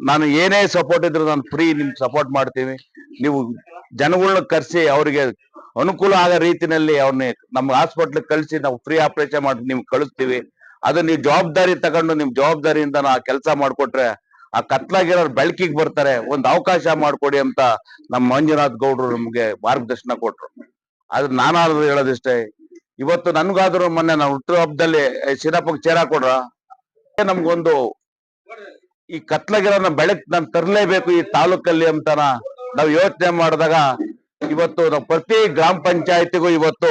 ನಾನು ಏನೇ ಸಪೋರ್ಟ್ ಇದ್ರು ನಾನು ಫ್ರೀ ನಿಮ್ಗೆ ಸಪೋರ್ಟ್ ಮಾಡ್ತೀವಿ ನೀವು ಜನಗಳನ್ನ ಕರೆಸಿ ಅವರಿಗೆ ಅನುಕೂಲ ಆದ ರೀತಿನಲ್ಲಿ ಅವ್ರನ್ನ ನಮ್ಮ ಹಾಸ್ಪಿಟ್ಲ್ ಕಳಿಸಿ ನಾವು ಫ್ರೀ ಆಪರೇಷನ್ ಮಾಡಿ ನಿಮ್ಗೆ ಕಳಿಸ್ತೀವಿ. ಅದು ನೀವು ಜವಾಬ್ದಾರಿ ತಗೊಂಡು ನಿಮ್ ಜವಾಬ್ದಾರಿಯಿಂದ ಆ ಕೆಲಸ ಮಾಡ್ಕೊಟ್ರೆ ಆ ಕತ್ಲಾಗಿರೋರು ಬೆಳಕಿಗೆ ಬರ್ತಾರೆ. ಒಂದು ಅವಕಾಶ ಮಾಡ್ಕೊಡಿ ಅಂತ ನಮ್ಮ ಮಂಜುನಾಥ್ ಗೌಡ್ರು ನಮ್ಗೆ ಮಾರ್ಗದರ್ಶನ ಕೊಟ್ರು. ಆದ್ರೆ ನಾನಾದ್ರೂ ಹೇಳೋದಿಷ್ಟೇ, ಇವತ್ತು ನನ್ಗಾದ್ರೂ ಮೊನ್ನೆ ನಾವು ಹುಟ್ಟು ಹಬ್ಬದಲ್ಲಿ ಸಿರಪ್ಪಗೆ ಚೇರ ಕೊಡ್ರ? ನಮ್ಗೊಂದು ಈ ಕತ್ಲಗಿರನ್ನ ಬೆಳಕ್ ನಾನು ತರಲೇಬೇಕು ಈ ತಾಲೂಕಲ್ಲಿ ಅಂತಾನ ನಾವು ಯೋಚನೆ ಮಾಡಿದಾಗ ಇವತ್ತು ನಾವು ಪ್ರತಿ ಗ್ರಾಮ ಪಂಚಾಯತಿಗೂ ಇವತ್ತು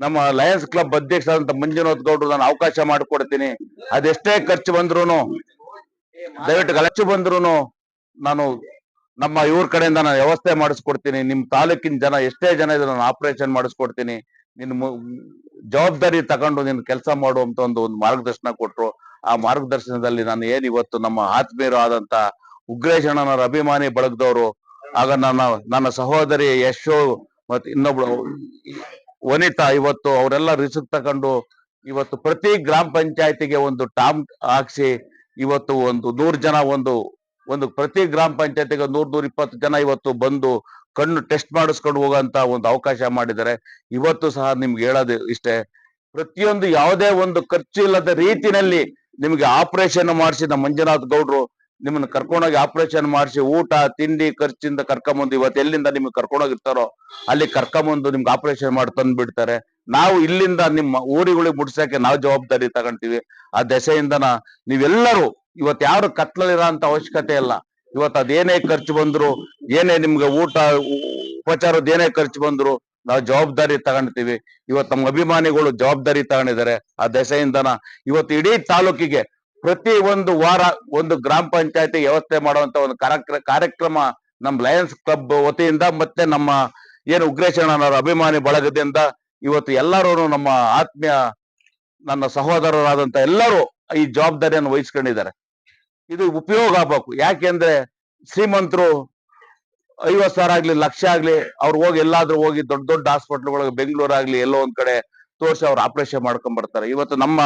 ನಮ್ಮ ಲಯನ್ಸ್ ಕ್ಲಬ್ ಅಧ್ಯಕ್ಷರಾದಂತ ಮಂಜುನಾಥ್ ಗೌಡ್ರು ನಾನು ಅವಕಾಶ ಮಾಡಿಕೊಡ್ತೀನಿ. ಅದೆಷ್ಟೇ ಖರ್ಚು ಬಂದ್ರು ದಯವಿಟ್ಟು ಖರ್ಚು ಬಂದ್ರು ನಾನು ನಮ್ಮ ಇವ್ರ ಕಡೆಯಿಂದ ನಾನು ವ್ಯವಸ್ಥೆ ಮಾಡಿಸ್ಕೊಡ್ತೀನಿ. ನಿಮ್ ತಾಲೂಕಿನ ಜನ ಎಷ್ಟೇ ಜನ ಇದ್ರೆ ನಾನು ಆಪರೇಷನ್ ಮಾಡಿಸ್ಕೊಡ್ತೀನಿ. ನಿನ್ ಜವಾಬ್ದಾರಿ ತಗೊಂಡು ನಿನ್ ಕೆಲಸ ಮಾಡುವಂತ ಒಂದು ಒಂದು ಮಾರ್ಗದರ್ಶನ ಕೊಟ್ರು. ಆ ಮಾರ್ಗದರ್ಶನದಲ್ಲಿ ನಾನು ಏನ್ ಇವತ್ತು ನಮ್ಮ ಆತ್ಮೀಯರು ಆದಂತ ಉಗ್ರೇಶಣ್ಣನವರ ಅಭಿಮಾನಿ ಬಳಗದವರು, ಆಗ ನನ್ನ ನನ್ನ ಸಹೋದರಿ ಯಶೋ ಮತ್ತೆ ಇನ್ನೊಬ್ಳು ವನಿತಾ ಇವತ್ತು ಅವರೆಲ್ಲ ರಿಸ್ಕ್ ತಗೊಂಡು ಇವತ್ತು ಪ್ರತಿ ಗ್ರಾಮ ಪಂಚಾಯತಿಗೆ ಒಂದು ಟಾಮ್ ಹಾಕ್ಸಿ ಇವತ್ತು ಒಂದು ನೂರ್ ಜನ ಒಂದು ಒಂದು ಪ್ರತಿ ಗ್ರಾಮ ಪಂಚಾಯತಿಗೆ ನೂರ್ ನೂರ್ ಇಪ್ಪತ್ತು ಜನ ಇವತ್ತು ಬಂದು ಕಣ್ಣು ಟೆಸ್ಟ್ ಮಾಡಿಸ್ಕೊಂಡು ಹೋಗಂತ ಒಂದು ಅವಕಾಶ ಮಾಡಿದ್ದಾರೆ. ಇವತ್ತು ಸಹ ನಿಮ್ಗೆ ಹೇಳೋದು ಇಷ್ಟೇ. ಪ್ರತಿಯೊಂದು ಯಾವುದೇ ಒಂದು ಖರ್ಚು ಇಲ್ಲದ ರೀತಿನಲ್ಲಿ ನಿಮ್ಗೆ ಆಪರೇಷನ್ ಮಾಡಿಸಿದ ಮಂಜುನಾಥ್ ಗೌಡ್ರು ನಿಮ್ಮನ್ನ ಕರ್ಕೊಂಡೋಗಿ ಆಪರೇಷನ್ ಮಾಡಿಸಿ ಊಟ, ತಿಂಡಿ, ಖರ್ಚಿಂದ ಕರ್ಕೊಂಬಂದು ಇವತ್ತು ಎಲ್ಲಿಂದ ನಿಮ್ಗೆ ಕರ್ಕೊಂಡೋಗಿರ್ತಾರೋ ಅಲ್ಲಿ ಕರ್ಕೊಂಬಂದು ನಿಮ್ಗೆ ಆಪರೇಷನ್ ಮಾಡಿ ತಂದು ಬಿಡ್ತಾರೆ ನಾವು ಇಲ್ಲಿಂದ ನಿಮ್ಮ ಊರುಗಳಿಗೆ ಮುಟ್ಸಕ್ಕೆ ನಾವು ಜವಾಬ್ದಾರಿ ತಗೊಂತೀವಿ. ಆ ದೆಸೆಯಿಂದನ ನೀವೆಲ್ಲರೂ ಇವತ್ತು ಯಾರು ಕತ್ಲಲ್ಲಿರೋ ಅಂತ ಅವಶ್ಯಕತೆ ಇಲ್ಲ. ಇವತ್ತು ಅದೇನೇ ಖರ್ಚು ಬಂದ್ರು, ಏನೇ ನಿಮ್ಗೆ ಊಟ ಉಪಚಾರದ ಏನೇ ಖರ್ಚು ಬಂದ್ರು ನಾವು ಜವಾಬ್ದಾರಿ ತಗೊಂತೀವಿ ಇವತ್ತು ನಮ್ಮ ಅಭಿಮಾನಿಗಳು ಜವಾಬ್ದಾರಿ ತಗೊಂಡಿದ್ದಾರೆ. ಆ ದೆಸೆಯಿಂದನ ಇವತ್ತು ಇಡೀ ತಾಲೂಕಿಗೆ ಪ್ರತಿ ಒಂದು ವಾರ ಒಂದು ಗ್ರಾಮ ಪಂಚಾಯತಿ ವ್ಯವಸ್ಥೆ ಮಾಡುವಂತ ಒಂದು ಕಾರ್ಯಕ್ರ- ಕಾರ್ಯಕ್ರಮ ನಮ್ಮ ಲಯನ್ಸ್ ಕ್ಲಬ್ ವತಿಯಿಂದ ಮತ್ತೆ ನಮ್ಮ ಏನು ಉಗ್ರೇಶಣ್ಣನವರ ಅಭಿಮಾನಿ ಬಳಗದಿಂದ ಇವತ್ತು ಎಲ್ಲರೂ ನಮ್ಮ ಆತ್ಮೀಯ ನನ್ನ ಸಹೋದರರಾದಂತ ಎಲ್ಲರೂ ಈ ಜವಾಬ್ದಾರಿಯನ್ನು ವಹಿಸ್ಕೊಂಡಿದ್ದಾರೆ. ಇದು ಉಪಯೋಗ ಆಗ್ಬೇಕು. ಯಾಕೆಂದ್ರೆ ಶ್ರೀಮಂತರು ಐವತ್ ಸಾವಿರ ಆಗ್ಲಿ, ಲಕ್ಷ ಆಗ್ಲಿ, ಅವ್ರು ಹೋಗಿ ಎಲ್ಲಾದ್ರೂ ಹೋಗಿ ದೊಡ್ಡ ದೊಡ್ಡ ಹಾಸ್ಪಿಟ್ಲ್ಗಳಿಗೆ ಬೆಂಗಳೂರು ಆಗ್ಲಿ, ಎಲ್ಲೋ ಒಂದ್ ಕಡೆ ತೋರಿಸಿ ಅವ್ರು ಆಪರೇಷನ್ ಮಾಡ್ಕೊಂಡ್ ಬರ್ತಾರೆ ಇವತ್ತು ನಮ್ಮ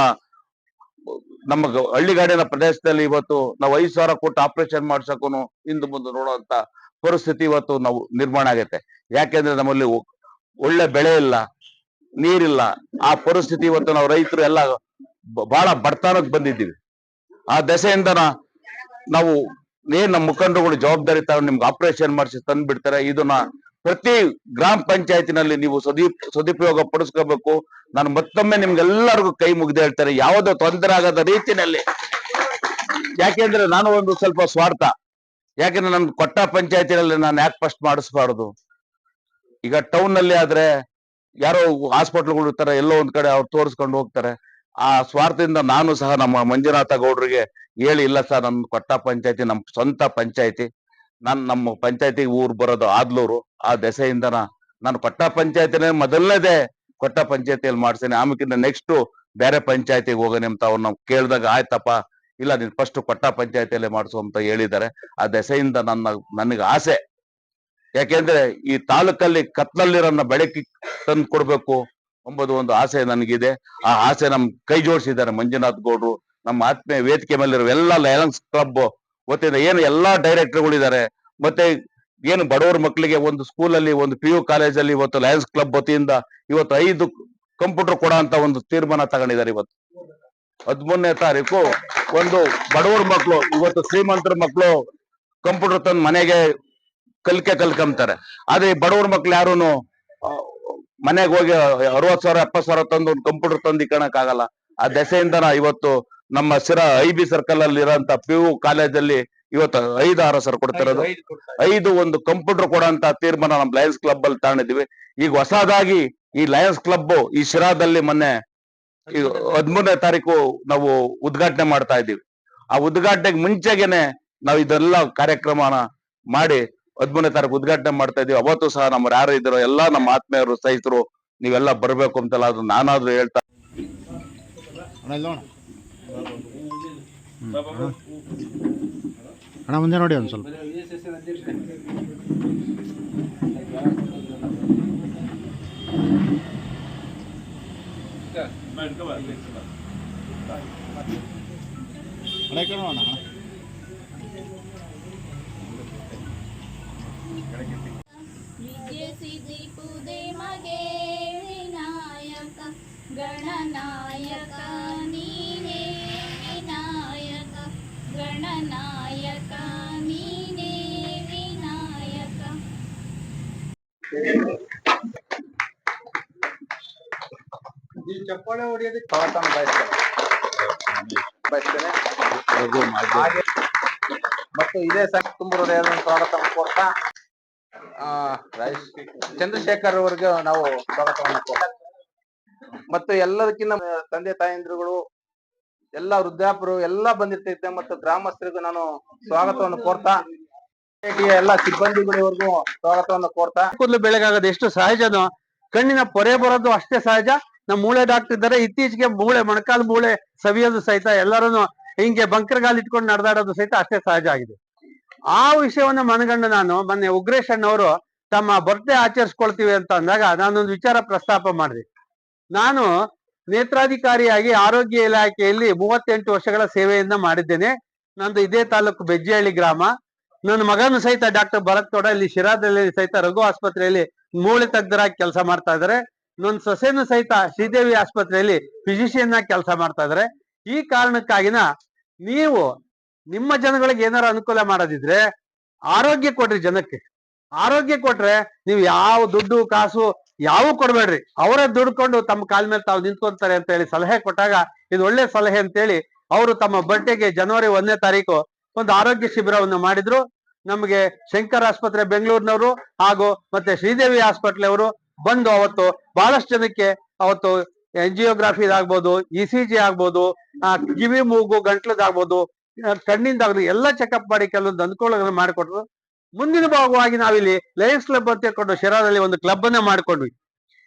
ನಮ್ಮ ಹಳ್ಳಿಗಾಡಿನ ಪ್ರದೇಶದಲ್ಲಿ ಇವತ್ತು ನಾವು ಐದು ಸಾವಿರ ಕೊಟ್ಟು ಆಪರೇಷನ್ ಮಾಡ್ಸಕ್ಕೂ ಹಿಂದೆ ಮುಂದೆ ನೋಡುವಂತ ಪರಿಸ್ಥಿತಿ ಇವತ್ತು ನಾವು ನಿರ್ಮಾಣ ಆಗೈತೆ. ಯಾಕೆಂದ್ರೆ ನಮ್ಮಲ್ಲಿ ಒಳ್ಳೆ ಬೆಳೆ ಇಲ್ಲ, ನೀರಿಲ್ಲ. ಆ ಪರಿಸ್ಥಿತಿ ಇವತ್ತು ನಾವು ರೈತರು ಎಲ್ಲ ಬಹಳ ಬಡತನಕ್ಕೆ ಬಂದಿದ್ದೀವಿ. ಆ ದೆಸೆಯಿಂದ ನಾವು ಏನ್ ನಮ್ಮ ಮುಖಂಡರುಗಳು ಜವಾಬ್ದಾರಿ ತಗೊಂಡು ನಿಮ್ಗೆ ಆಪರೇಷನ್ ಮಾಡಿಸಿ ತಂದು ಬಿಡ್ತಾರೆ. ಇದನ್ನ ಪ್ರತಿ ಗ್ರಾಮ ಪಂಚಾಯತಿನಲ್ಲಿ ನೀವು ಸದೀಪ್ ಸದುಪಯೋಗ ಪಡಿಸ್ಕೋಬೇಕು. ನಾನು ಮತ್ತೊಮ್ಮೆ ನಿಮ್ಗೆಲ್ಲರಿಗೂ ಕೈ ಮುಗಿದು ಹೇಳ್ತಾರೆ, ಯಾವುದೋ ತೊಂದರೆ ಆಗದ ರೀತಿನಲ್ಲಿ. ಯಾಕೆಂದ್ರೆ ನಾನು ಒಂದು ಸ್ವಲ್ಪ ಸ್ವಾರ್ಥ. ಯಾಕೆಂದ್ರೆ ನನ್ ಕೊಟ್ಟ ಪಂಚಾಯತಿನಲ್ಲಿ ನಾನು ಯಾಕೆ ಫಸ್ಟ್ ಮಾಡಿಸ್ಬಾರ್ದು? ಈಗ ಟೌನ್ನಲ್ಲಿ ಆದ್ರೆ ಯಾರೋ ಹಾಸ್ಪಿಟ್ಲ್ಗಳು ಇರ್ತಾರೆ, ಎಲ್ಲೋ ಒಂದ್ ಕಡೆ ಅವ್ರು ತೋರಿಸ್ಕೊಂಡು ಹೋಗ್ತಾರೆ. ಆ ಸ್ವಾರ್ಥದಿಂದ ನಾನು ಸಹ ನಮ್ಮ ಮಂಜುನಾಥ ಗೌಡ್ರಿಗೆ ಹೇಳಿ, ಇಲ್ಲ ಸರ್ ನಮ್ಮ ಕೊಟ್ಟ ಪಂಚಾಯತಿ ನಮ್ಮ ಸ್ವಂತ ಪಂಚಾಯತಿ. ನಾನು ನಮ್ಮ ಪಂಚಾಯತಿ ಊರು ಬರೋದು ಆದ್ಲೂರು. ಆ ದೆಸೆಯಿಂದ ನಾನು ಕೊಟ್ಟ ಪಂಚಾಯತಿನೇ ಮೊದಲನೇದೇ ಕೊಟ್ಟ ಪಂಚಾಯತಿಯಲ್ಲಿ ಮಾಡ್ಸೇನೆ. ಆಮೇಕಿಂತ ನೆಕ್ಸ್ಟ್ ಬೇರೆ ಪಂಚಾಯತಿಗೆ ಹೋಗೋಣ ಅಂತ ಅವ್ರು ನಾವು ಕೇಳಿದಾಗ ಆಯ್ತಪ್ಪ, ಇಲ್ಲ ನೀನು ಫಸ್ಟ್ ಕೊಟ್ಟ ಪಂಚಾಯತಿಯಲ್ಲೇ ಮಾಡಿಸು ಅಂತ ಹೇಳಿದ್ದಾರೆ. ಆ ದೆಸೆಯಿಂದ ನನ್ನ, ನನಗೆ ಆಸೆ. ಯಾಕೆಂದ್ರೆ ಈ ತಾಲೂಕಲ್ಲಿ ಕತ್ಲಲ್ಲಿರೋನ್ನ ಬೆಳಕಿ ತಂದು ಕೊಡ್ಬೇಕು. ಎಂಬುದು ಒಂದು ಆಸೆ ನನಗಿದೆ. ಆ ಆಸೆ ನಮ್ ಕೈ ಜೋಡಿಸಿದ್ದಾರೆ ಮಂಜುನಾಥ್ ಗೌಡ್ರು. ನಮ್ಮ ಆತ್ಮೀಯ ವೇದಿಕೆ ಮೇಲಿರೋ ಎಲ್ಲ ಲಯನ್ಸ್ ಕ್ಲಬ್ ವತಿಯಿಂದ ಏನು ಎಲ್ಲಾ ಡೈರೆಕ್ಟರ್ಗಳಿದ್ದಾರೆ, ಮತ್ತೆ ಏನು ಬಡವರ ಮಕ್ಕಳಿಗೆ ಒಂದು ಸ್ಕೂಲಲ್ಲಿ, ಒಂದು ಪಿ ಯು ಕಾಲೇಜಲ್ಲಿ, ಇವತ್ತು ಲಯನ್ಸ್ ಕ್ಲಬ್ ವತಿಯಿಂದ ಇವತ್ತು ಐದು ಕಂಪ್ಯೂಟರ್ ಕೊಡೋ ಅಂತ ಒಂದು ತೀರ್ಮಾನ ತಗೊಂಡಿದ್ದಾರೆ ಇವತ್ತು. ಹದಿಮೂರನೇ ತಾರೀಕು ಒಂದು ಬಡವರ ಮಕ್ಕಳು ಇವತ್ತು ಶ್ರೀಮಂತರ ಮಕ್ಕಳು ಕಂಪ್ಯೂಟರ್ ತಂದು ಮನೆಗೆ ಕಲಿಕೆ ಕಲ್ಕೊಂತಾರೆ ಆದ್ರೆ ಬಡವರ ಮಕ್ಳು ಯಾರುನು ಮನೆಗೆ ಹೋಗಿ ಅರವತ್ ಸಾವಿರ ಎಪ್ಪತ್ ಸಾವಿರ ತಂದು ಒಂದು ಕಂಪ್ಯೂಟರ್ ತಂದು ಇಕ್ಕಣಕ್ ಆಗಲ್ಲ ಆ ದೆಸೆಯಿಂದ ಇವತ್ತು ನಮ್ಮ ಸಿರಾ ಐ ಬಿ ಸರ್ಕಲ್ ಅಲ್ಲಿ ಇರೋಂತ ಪಿ ಯು ಕಾಲೇಜಲ್ಲಿ ಇವತ್ತು ಐದು ಆರು ಸರ್ ಕೊಡ್ತಿರೋದು. ಐದು ಒಂದು ಕಂಪ್ಯೂಟರ್ ಕೊಡೋಂತ ತೀರ್ಮಾನ ನಮ್ಮ ಲಯನ್ಸ್ ಕ್ಲಬ್ ಅಲ್ಲಿ ತಗೊಂಡಿದ್ವಿ ಈಗ ಹೊಸದಾಗಿ ಈ ಲಯನ್ಸ್ ಕ್ಲಬ್ ಈ ಶಿರಾದಲ್ಲಿ ಮೊನ್ನೆ ಹದ್ಮೂರನೇ ಹದಿಮೂರನೇ ತಾರೀಕು ನಾವು ಉದ್ಘಾಟನೆ ಮಾಡ್ತಾ ಇದ್ದೀವಿ. ಆ ಉದ್ಘಾಟನೆಗೆ ಮುಂಚೆಗೆನೆ ನಾವು ಇದೆಲ್ಲ ಕಾರ್ಯಕ್ರಮನ ಮಾಡಿ ಹದಿಮೂರನೇ ತಾರೀಕು ಉದ್ಘಾಟನೆ ಮಾಡ್ತಾ ಇದೀವಿ. ಅವತ್ತು ಸಹ ನಮ್ಮ ಯಾರು ಇದ್ರು ಎಲ್ಲ ನಮ್ಮ ಆತ್ಮೀಯರು, ಸ್ನೇಹಿತರು, ನೀವೆಲ್ಲ ಬರಬೇಕು ಅಂತೆಲ್ಲ ಅದು ನಾನಾದ್ರೂ ಹೇಳ್ತಾ ಅಣ್ಣ ಮುಂದೆ ನೋಡಿ ಒಂದು ಸ್ವಲ್ಪ. ಅಣ್ಣ. ಗಣನಾಯಕ ನೀನೇ ವಿನಾಯಕ ಗಣನಾಯಕ ನೀನೇ ವಿನಾಯಕ. ಈ ಚಪ್ಪಾಳೆ ಹೊಡೆಯೋದಕ್ಕೆ ಪಾಠ ಬಯಸ್ತೇನೆ ಬಯಸ್ತೇನೆ ಹಾಗೆ ಮತ್ತು ಇದೇ ಸಂಘ ತುಂಬ ಹೃದಯದ ಸ್ವಾಗತ ಕೊಡ್ತಾ ಚಂದ್ರಶೇಖರ್ ಅವರಿಗೆ ನಾವು ಸ್ವಾಗತವನ್ನು ಮತ್ತು ಎಲ್ಲದಕ್ಕಿಂತ ತಂದೆ ತಾಯಂದಿರುಗಳು, ಎಲ್ಲ ವೃದ್ಧಾಪರು ಎಲ್ಲ ಬಂದಿರ್ತೈತೆ ಮತ್ತು ಗ್ರಾಮಸ್ಥರಿಗೂ ನಾನು ಸ್ವಾಗತವನ್ನು ಕೋರ್ತಾ ಎಲ್ಲಾ ಸಿಬ್ಬಂದಿಗಳಿವರೆಗೂ ಸ್ವಾಗತವನ್ನು ಕೋರ್ತಾ ಕೂದಲು ಬೆಳಗಾಗದು ಎಷ್ಟು ಸಹಜನೋ ಕಣ್ಣಿನ ಪೊರೆ ಬರೋದು ಅಷ್ಟೇ ಸಹಜ. ನಮ್ಮ ಮೂಳೆ ಡಾಕ್ಟರ್ ಇದ್ದಾರೆ. ಇತ್ತೀಚೆಗೆ ಮೂಳೆ, ಮೊಣಕಾಲು ಮೂಳೆ ಸವಿಯೋದು ಸಹಿತ ಎಲ್ಲರೂ ಹಿಂಗೆ ಬಂಕರ್ಗಾಲ್ ಇಟ್ಕೊಂಡು ನಡೆದಾಡೋದು ಸಹಿತ ಅಷ್ಟೇ ಸಹಜ ಆಗಿದೆ. ಆ ವಿಷಯವನ್ನ ಮನಗಂಡು ನಾನು, ಮೊನ್ನೆ ಉಗ್ರೇಶಣ್ಣ ಅವರು ತಮ್ಮ ಬರ್ತ್ಡೇ ಆಚರಿಸ್ಕೊಳ್ತೀವಿ ಅಂತ ಅಂದಾಗ ನಾನೊಂದು ವಿಚಾರ ಪ್ರಸ್ತಾಪ ಮಾಡಿದೆ. ನಾನು ನೇತ್ರಾಧಿಕಾರಿಯಾಗಿ ಆರೋಗ್ಯ ಇಲಾಖೆಯಲ್ಲಿ ಮೂವತ್ತೆಂಟು ವರ್ಷಗಳ ಸೇವೆಯನ್ನ ಮಾಡಿದ್ದೇನೆ. ನಂದು ಇದೇ ತಾಲೂಕು ಬೆಜ್ಜಿಹಳ್ಳಿ ಗ್ರಾಮ. ನನ್ನ ಮಗನು ಸಹಿತ ಡಾಕ್ಟರ್ ಭರತ್ ತೋಡ ಇಲ್ಲಿ ಶಿರಾದಲ್ಲಿ ಸಹಿತ ರಘು ಆಸ್ಪತ್ರೆಯಲ್ಲಿ ಮೂಳೆ ತಜ್ಞರಾಗಿ ಕೆಲಸ ಮಾಡ್ತಾ ಇದ್ದಾರೆ. ನನ್ನ ಸೊಸೆನೂ ಸಹಿತ ಶ್ರೀದೇವಿ ಆಸ್ಪತ್ರೆಯಲ್ಲಿ ಫಿಸಿಷಿಯನ್ ಆಗಿ ಕೆಲಸ ಮಾಡ್ತಾ ಇದ್ದಾರೆ. ಈ ಕಾರಣಕ್ಕಾಗಿನ ನೀವು ನಿಮ್ಮ ಜನಗಳಿಗೆ ಏನಾರ ಅನುಕೂಲ ಮಾಡೋದಿದ್ರೆ ಆರೋಗ್ಯ ಕೊಡ್ರಿ ಜನಕ್ಕೆ. ಆರೋಗ್ಯ ಕೊಟ್ರೆ ನೀವು ಯಾವ ದುಡ್ಡು, ಕಾಸು ಯಾವ ಕೊಡ್ಬೇಡ್ರಿ. ಅವರೇ ದುಡ್ಕೊಂಡು ತಮ್ಮ ಕಾಲ ಮೇಲೆ ತಾವು ನಿಂತ್ಕೊಂತಾರೆ ಅಂತ ಹೇಳಿ ಸಲಹೆ ಕೊಟ್ಟಾಗ ಇದು ಒಳ್ಳೆ ಸಲಹೆ ಅಂತೇಳಿ ಅವರು ತಮ್ಮ ಬರ್ಡೇಗೆ ಜನವರಿ ಒಂದನೇ ತಾರೀಕು ಒಂದು ಆರೋಗ್ಯ ಶಿಬಿರವನ್ನು ಮಾಡಿದ್ರು. ನಮಗೆ ಶಂಕರ್ ಆಸ್ಪತ್ರೆ ಬೆಂಗಳೂರಿನವರು ಹಾಗೂ ಮತ್ತೆ ಶ್ರೀದೇವಿ ಹಾಸ್ಪಿಟ್ಲ್ ಅವರು ಬಂದು ಅವತ್ತು ಬಹಳಷ್ಟು ಜನಕ್ಕೆ ಅವತ್ತು ಎಂಜಿಯೋಗ್ರಫಿ ಆಗ್ಬೋದು ಇ ಸಿ ಜಿ ಆಗ್ಬೋದು ಕಿವಿ ಮೂಗು ಗಂಟ್ಲದಾಗ್ಬೋದು ಆ, ಕಣ್ಣಿಂದಾಗ್ಬೋದು ಎಲ್ಲ ಚೆಕಪ್ ಮಾಡಿ ಕೆಲವೊಂದು ಅನುಕೂಲಗಳನ್ನು ಮಾಡಿಕೊಟ್ರು. ಮುಂದಿನ ಭಾಗವಾಗಿ ನಾವಿಲ್ಲಿ ಲಯನ್ಸ್ ಕ್ಲಬ್ ಅಂತ ಹೇಳ್ಕೊಂಡು ಶಿರಾದಲ್ಲಿ ಒಂದು ಕ್ಲಬ್ ಅನ್ನ ಮಾಡ್ಕೊಂಡ್ವಿ.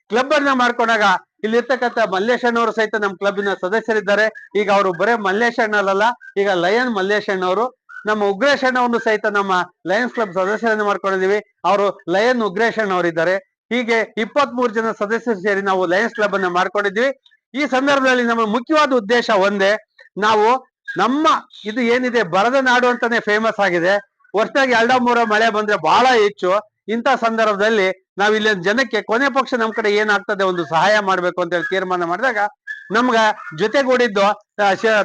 ಕ್ಲಬ್ ಅನ್ನ ಮಾಡ್ಕೊಂಡಾಗ ಇಲ್ಲಿ ಇರ್ತಕ್ಕಂಥ ಮಲ್ಲೇಶ್ ಅಣ್ಣವರು ಸಹಿತ ನಮ್ಮ ಕ್ಲಬ್ನ ಸದಸ್ಯರಿದ್ದಾರೆ. ಈಗ ಅವರು ಬರೇ ಮಲ್ಲೇಶ್ ಅಣ್ಣಲ್ಲ ಈಗ ಲಯನ್ ಮಲ್ಲೇಶ್ ಅಣ್ಣವರು ನಮ್ಮ ಉಗ್ರೇಶ್ ಅಣ್ಣವನ್ನು ಸಹಿತ ನಮ್ಮ ಲಯನ್ಸ್ ಕ್ಲಬ್ ಸದಸ್ಯರನ್ನು ಮಾಡ್ಕೊಂಡಿದ್ದೀವಿ. ಅವರು ಲಯನ್ ಉಗ್ರೇಶಣ್ಣ ಅಣ್ಣವರಿದ್ದಾರೆ ಹೀಗೆ ಇಪ್ಪತ್ತ್ ಮೂರು ಜನ ಸದಸ್ಯರು ಸೇರಿ ನಾವು ಲಯನ್ಸ್ ಕ್ಲಬ್ ಅನ್ನ ಮಾಡ್ಕೊಂಡಿದ್ವಿ ಈ ಸಂದರ್ಭದಲ್ಲಿ ನಮ್ಮ ಮುಖ್ಯವಾದ ಉದ್ದೇಶ ಒಂದೇ ನಾವು ನಮ್ಮ ಇದು ಏನಿದೆ, ಬರದ ನಾಡು ಅಂತಾನೆ ಫೇಮಸ್ ಆಗಿದೆ. ವರ್ಷದಾಗ ಎರಡ ಮೂರ ಮಳೆ ಬಂದ್ರೆ ಬಹಳ ಹೆಚ್ಚು. ಇಂಥ ಸಂದರ್ಭದಲ್ಲಿ ನಾವ್ ಇಲ್ಲಿ ಜನಕ್ಕೆ, ಕೊನೆ ಪಕ್ಷ ನಮ್ ಕಡೆ ಏನಾಗ್ತದೆ, ಒಂದು ಸಹಾಯ ಮಾಡ್ಬೇಕು ಅಂತ ಹೇಳಿ ತೀರ್ಮಾನ ಮಾಡಿದಾಗ, ನಮ್ಗ ಜೊತೆಗೂಡಿದ್ದು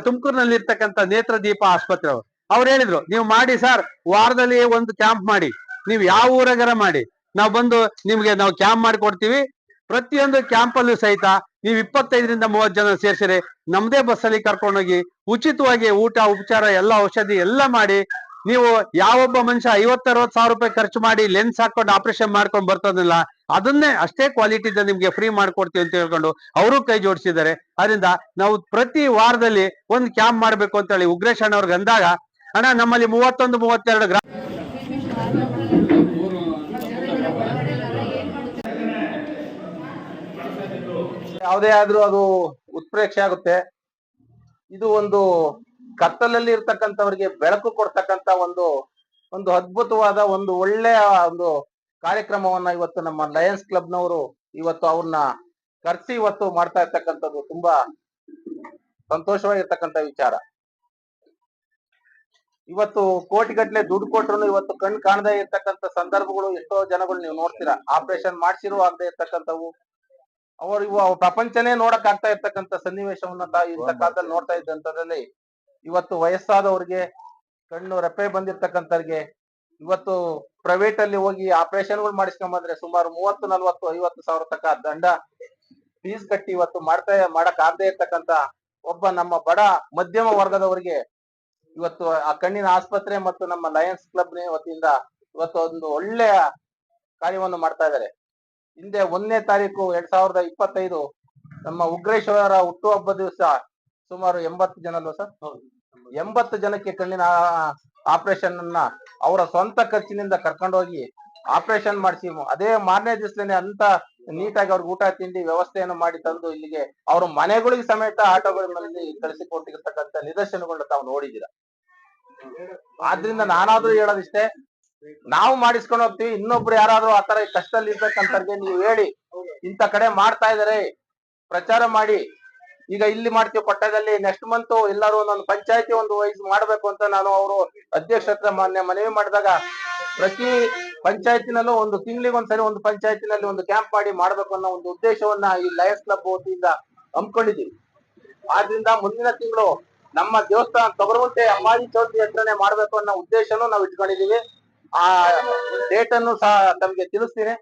ತುಮಕೂರಿನಲ್ಲಿ ಇರ್ತಕ್ಕಂಥ ನೇತ್ರದೀಪ ಆಸ್ಪತ್ರೆ ಅವರು. ಅವ್ರು ಹೇಳಿದ್ರು, ನೀವು ಮಾಡಿ ಸರ್, ವಾರದಲ್ಲಿ ಒಂದು ಕ್ಯಾಂಪ್ ಮಾಡಿ. ನೀವು ಯಾವ ಊರಾಗರ ಮಾಡಿ. ನಾವು ಬಂದು ನಿಮ್ಗೆ ನಾವು ಕ್ಯಾಂಪ್ ಮಾಡಿ ಕೊಡ್ತೀವಿ. ಪ್ರತಿಯೊಂದು ಕ್ಯಾಂಪ್ ಅಲ್ಲೂ ಸಹಿತ ನೀವು ಇಪ್ಪತ್ತೈದರಿಂದ ಮೂವತ್ತು ಜನ ಸೇರ್ಸಿರಿ ನಮ್ದೇ ಬಸ್ಸಲ್ಲಿ ಕರ್ಕೊಂಡೋಗಿ ಉಚಿತವಾಗಿ ಊಟ, ಉಪಚಾರ, ಎಲ್ಲ ಔಷಧಿ ಎಲ್ಲ ಮಾಡಿ ನೀವು ಯಾವೊಬ್ಬ ಮನುಷ್ಯ ಐವತ್ತರವತ್ತು ಸಾವಿರ ರೂಪಾಯಿ ಖರ್ಚು ಮಾಡಿ ಲೆನ್ಸ್ ಹಾಕೊಂಡು ಆಪರೇಷನ್ ಮಾಡ್ಕೊಂಡು ಬರ್ತದಲ್ಲ, ಅದನ್ನೇ ಅಷ್ಟೇ ಕ್ವಾಲಿಟಿ ನಿಮ್ಗೆ ಫ್ರೀ ಮಾಡ್ಕೊಡ್ತೀವಿ ಅಂತ ಹೇಳ್ಕೊಂಡು ಅವರು ಕೈ ಜೋಡಿಸಿದ್ದಾರೆ. ಅದರಿಂದ ನಾವು ಪ್ರತಿ ವಾರದಲ್ಲಿ ಒಂದು ಕ್ಯಾಂಪ್ ಮಾಡ್ಬೇಕು ಅಂತ ಹೇಳಿ ಉಗ್ರೇಶ್ ಅಣ್ಣವ್ರಿಗೆ ಅಂದಾಗ, ಅಣ್ಣ, ನಮ್ಮಲ್ಲಿ ಮೂವತ್ತೊಂದು, ಮೂವತ್ತೆರಡು ಗ್ರಾಮ ಯಾವುದೇ ಆದ್ರೂ ಅದು ಉತ್ಪ್ರೇಕ್ಷೆ ಆಗುತ್ತೆ. ಇದು ಒಂದು ಕತ್ತಲಲ್ಲಿ ಇರ್ತಕ್ಕಂಥವ್ರಿಗೆ ಬೆಳಕು ಕೊಡ್ತಕ್ಕಂತ ಒಂದು ಒಂದು ಅದ್ಭುತವಾದ ಒಂದು ಒಳ್ಳೆಯ ಒಂದು ಕಾರ್ಯಕ್ರಮವನ್ನ ಇವತ್ತು ನಮ್ಮ ಲಯನ್ಸ್ ಕ್ಲಬ್ನವರು ಇವತ್ತು ಅವ್ರನ್ನ ಕರೆಸಿ ಇವತ್ತು ಮಾಡ್ತಾ ಇರ್ತಕ್ಕಂಥದ್ದು ತುಂಬಾ ಸಂತೋಷವಾಗಿರ್ತಕ್ಕಂಥ ವಿಚಾರ. ಇವತ್ತು ಕೋಟಿಗಟ್ಟಲೆ ದುಡ್ಡು ಕೊಟ್ರು ಇವತ್ತು ಕಣ್ ಕಾಣದೇ ಇರ್ತಕ್ಕಂಥ ಸಂದರ್ಭಗಳು ಎಷ್ಟೋ ಜನಗಳು ನೀವು ನೋಡ್ತೀರಾ. ಆಪರೇಷನ್ ಮಾಡ್ಸಿರೋ ಆಗದೆ ಇರ್ತಕ್ಕಂಥವು. ಅವರು ಇವ ಪ್ರಪಂಚನೇ ನೋಡಕ್ ಆಗ್ತಾ ಇರ್ತಕ್ಕಂತ ಸನ್ನಿವೇಶವನ್ನ ಇಂಥ ಕಾಲದಲ್ಲಿ ನೋಡ್ತಾ ಇದ್ದಂತದ್ರಲ್ಲಿ ಇವತ್ತು ವಯಸ್ಸಾದವ್ರಿಗೆ ಕಣ್ಣು ರೆಪ್ಪೆ ಬಂದಿರ್ತಕ್ಕಂಥವ್ರಿಗೆ ಇವತ್ತು ಪ್ರೈವೇಟ್ ಅಲ್ಲಿ ಹೋಗಿ ಆಪರೇಷನ್ಗಳು ಮಾಡಿಸ್ಕೊಂಬಂದ್ರೆ ಸುಮಾರು ಮೂವತ್ತು ನಲ್ವತ್ತು ಐವತ್ತು ಸಾವಿರ ತಕ್ಕ ದಂಡ ಫೀಸ್ ಕಟ್ಟಿ ಇವತ್ತು ಮಾಡ್ತಾ ಮಾಡಕ್ ಆಗದೆ ಇರ್ತಕ್ಕಂತ ಒಬ್ಬ ನಮ್ಮ ಬಡ ಮಧ್ಯಮ ವರ್ಗದವರಿಗೆ ಇವತ್ತು ಆ ಕಣ್ಣಿನ ಆಸ್ಪತ್ರೆ ಮತ್ತು ನಮ್ಮ ಲಯನ್ಸ್ ಕ್ಲಬ್ ವತಿಯಿಂದ ಇವತ್ತು ಒಂದು ಒಳ್ಳೆಯ ಕಾರ್ಯವನ್ನು ಮಾಡ್ತಾ ಇದ್ದಾರೆ. ಹಿಂದೆ ಒಂದನೇ ತಾರೀಕು ಎರಡ್ ಸಾವಿರದ ಇಪ್ಪತ್ತೈದು ನಮ್ಮ ಉಗ್ರೇಶ್ವರ ಹುಟ್ಟು ಹುಟ್ಟುಹಬ್ಬ ದಿವಸ ಸುಮಾರು ಎಂಬತ್ತು ಜನ ಅಲ್ವಾ ಸರ್? ಎಂಬತ್ತು ಜನಕ್ಕೆ ಕಣ್ಣಿನ ಆಪರೇಷನ್ ಅನ್ನ ಅವರ ಸ್ವಂತ ಖರ್ಚಿನಿಂದ ಕರ್ಕೊಂಡೋಗಿ ಆಪರೇಷನ್ ಮಾಡಿಸಿ, ಅದೇ ಮಾರನೇ ದಿವಸನೇ ಅಂತ ನೀಟಾಗಿ ಅವ್ರಿಗೆ ಊಟ, ತಿಂಡಿ ವ್ಯವಸ್ಥೆಯನ್ನು ಮಾಡಿ ತಂದು ಇಲ್ಲಿಗೆ ಅವ್ರ ಮನೆಗಳಿಗೆ ಸಮೇತ ಆಟೋಗಳಲ್ಲಿ ಕಳಿಸಿಕೊಟ್ಟಿರ್ತಕ್ಕಂಥ ನಿದರ್ಶನಗಳನ್ನ ತಾವು ನೋಡಿದೀರ ಆದ್ರಿಂದ ನಾನಾದ್ರೂ ಹೇಳೋದಿಷ್ಟೇ ನಾವು ಮಾಡಿಸ್ಕೊಂಡು ಹೋಗ್ತೀವಿ. ಇನ್ನೊಬ್ರು ಯಾರಾದ್ರೂ ಆತರ ಕಷ್ಟದಲ್ಲಿ ಇರ್ತಕ್ಕಂಥವ್ರಿಗೆ ನೀವು ಹೇಳಿ, ಇಂಥ ಕಡೆ ಮಾಡ್ತಾ ಇದಾರೆ ಪ್ರಚಾರ ಮಾಡಿ. ಈಗ ಇಲ್ಲಿ ಮಾಡ್ತೀವಿ ಪಟ್ಟದಲ್ಲಿ ನೆಕ್ಸ್ಟ್ ಮಂತ್ ಎಲ್ಲರೂ ಒಂದೊಂದು ಪಂಚಾಯತಿ ಒಂದು ವಯಸ್ಸು ಮಾಡ್ಬೇಕು ಅಂತ ನಾನು ಅವರು ಅಧ್ಯಕ್ಷ ಹತ್ರ ಮೊನ್ನೆ ಮನವಿ ಮಾಡಿದಾಗ, ಪ್ರತಿ ಪಂಚಾಯತಿನಲ್ಲೂ ಒಂದು ತಿಂಗಳಿಗೊಂದ್ಸರಿ ಒಂದು ಪಂಚಾಯತಿನಲ್ಲಿ ಒಂದು ಕ್ಯಾಂಪ್ ಮಾಡಿ ಮಾಡ್ಬೇಕು ಅನ್ನೋ ಒಂದು ಉದ್ದೇಶವನ್ನ ಈ ಲಯನ್ಸ್ ಕ್ಲಬ್ ವತಿಯಿಂದ ಹಮ್ಮಿಕೊಂಡಿದ್ದೀವಿ. ಆದ್ರಿಂದ ಮುಂದಿನ ತಿಂಗಳು ನಮ್ಮ ದೇವಸ್ಥಾನ ತೊಗರಗುಂಟೆ ಅಮ್ಮಾಜಿ ಚೌತಿ ಹತ್ರನೇ ಮಾಡ್ಬೇಕು ಅನ್ನೋ ಉದ್ದೇಶನೂ ನಾವು ಇಟ್ಕೊಂಡಿದೀವಿ ಆ ಡೇಟ್ ಅನ್ನು ಸಹ ತಮಗೆ ತಿಳಿಸ್ತೀನಿ